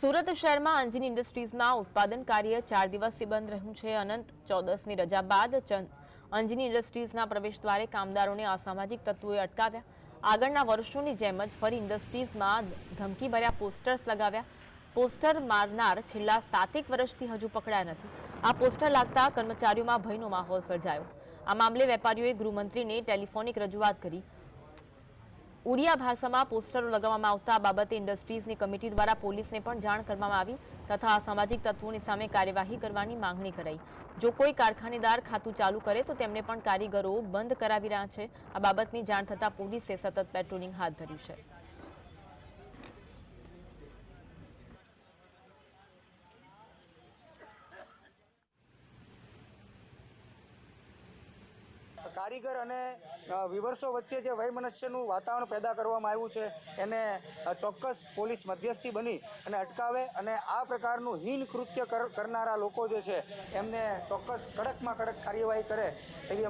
સુરત શહેરમાં અંજની ઇન્ડસ્ટ્રીઝમાં ઉત્પાદન કાર્ય ચાર દિવસથી બંધ રહ્યું છે. અનંત ચૌદસની રજા બાદ અંજની ઇન્ડસ્ટ્રીઝના પ્રવેશ દ્વારે કામદારોને અસામાજિક તત્વોએ અટકાવ્યા. આગળના વર્ષોની જેમ જ ફરી ઇન્ડસ્ટ્રીઝમાં ધમકીભર્યા પોસ્ટર્સ લગાવ્યા. પોસ્ટર મારનાર છેલ્લા સાતેક વર્ષથી હજુ પકડાયા નથી. આ પોસ્ટર લાગતા કર્મચારીઓમાં ભયનો માહોલ સર્જાયો. આ મામલે વેપારીઓએ ગૃહમંત્રીને ટેલિફોનિક રજૂઆત કરી. ઉડિયા ભાષામાં પોસ્ટરો લગાવવામાં આવતા બાબતે ઇન્ડસ્ટ્રીઝની કમિટી દ્વારા પોલીસને પણ જાણ કરવામાં આવી તથા અસામાજિક તત્વોની સામે કાર્યવાહી કરવાની માંગણી કરાઈ. જો કોઈ કારખાનેદાર ખાતું ચાલુ કરે તો તેમને પણ કારીગરો બંધ કરાવી રહ્યા છે. આ બાબતની જાણ થતાં પોલીસે સતત પેટ્રોલિંગ હાથ ધર્યું છે. કારીગર અને વિવર્સો વચ્ચે જે વૈમનસ્યનું વાતાવરણ પેદા કરવામાં આવ્યું છે, એને ચોક્કસ પોલીસ મધ્યસ્થી બની અને અટકાવે અને આ પ્રકારનું હીન કૃત્ય કર- કરનારા લોકો જે છે, એમને ચોક્કસ કડકમાં કડક કાર્યવાહી કરે એવી